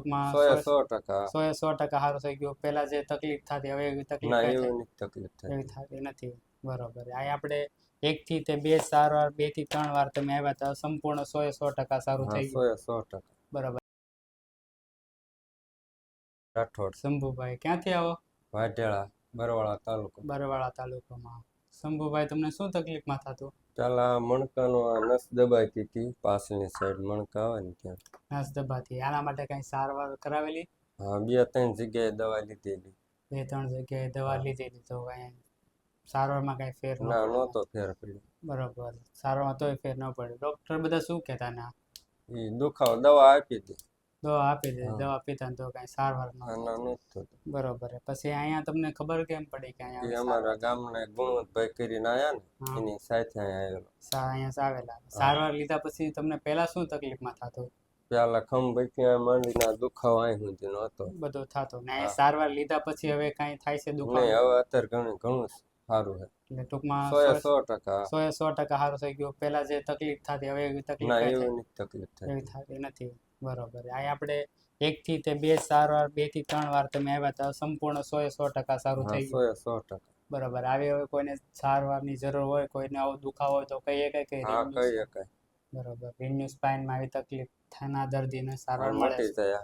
ટૂંકમાં સો એ સો- સો ટકા. સો સો ટકા સારું થઈ ગયું. પહેલા જે તકલીફ થતી હવે એવી તકલીફ ના કાંઈ એવું નથી તકલીફ થાય- થાય એવી થતી નથી. બરોબર. આ આપણે એક થી તે બે ચાર વાર બેથી ત્રણ વાર તમે આવ્યા હતા સંપૂર્ણ સો એ સો ટકા સારું થઈ ગયું સો ટકા. બરોબર. રાઠોડ. શંભુભાઈ ક્યાંથી આવો? વાઢેળા બરવાળા તાલુકો. બરવાળા તાલુકામાં. શંભુભાઈ તમને શું તકલીફમાં થતું? પેલા મણકાનો આ નસ દબાતી હતી પાછળની સાઈડ મણકા આવે ને ત્યાં. નસ દબાતી. આના માટે કઈ સારવાર કરાવેલી? હા બે ત્રણ જગ્યાએ દવા લીધેલી. બે ત્રણ જગ્યાએ દવા લીધેલી તો કઈ સારવારમાં કઈ ફેર ના. નહોતો ફેર પડ્યો. બરોબર. સારવાર તોય ફેર ન પડ્યો. ડોક્ટર બધા શું કહેતા ના એ દુખાવો દવા આપી હતી. દવા આપી દે દવા પીતા તો કઈ સારવાર ન ના. બરોબર પછી અહીંયા તમને ખબર કેમ પડી કે અહીંયા અમારા ગામના ગુણવંતભાઈ કરીને આયા ને એની સાથે આવેલો. અહીંયા આવેલા. સારવાર લીધા પછી તમને પહેલા શું તકલીફમાં થતું? પેલા ખંભાઈ ત્યાં માંડીને આ દુખાવો અહીં સુધી નહોતો બધો થતો. ને સારવાર લીધા પછી હવે કાંઈ થાય છે નહીં દુખાવો? હવે અત્યારે ઘણું ઘણું સારું છે એટલે ટૂંકમાં સો ટકા. સો એ સો ટકા સારું થઈ ગયું. પહેલા જે તકલીફ થતી હવે એવી તકલીફ ના કાંઈ નથી તકલીફ એવી થતી નથી. બરોબર. આ આપણે એક થી તે બે ચાર વાર બેથી ત્રણ વાર તમે આવ્યા હતા સંપૂર્ણ સો એ સો ટકા સારું થઈ ગયું. સો ટકા. બરોબર. આવી હવે કોઈને સારવારની જરૂર હોય કોઈને આવો દુખાવો હોય તો કહીએ કે કઈ હા કહી શકાય બરોબર. રિન્યુ સ્પાઇનમાં આવી તકલીફ થના દર્દીને સારવાર મળે છે.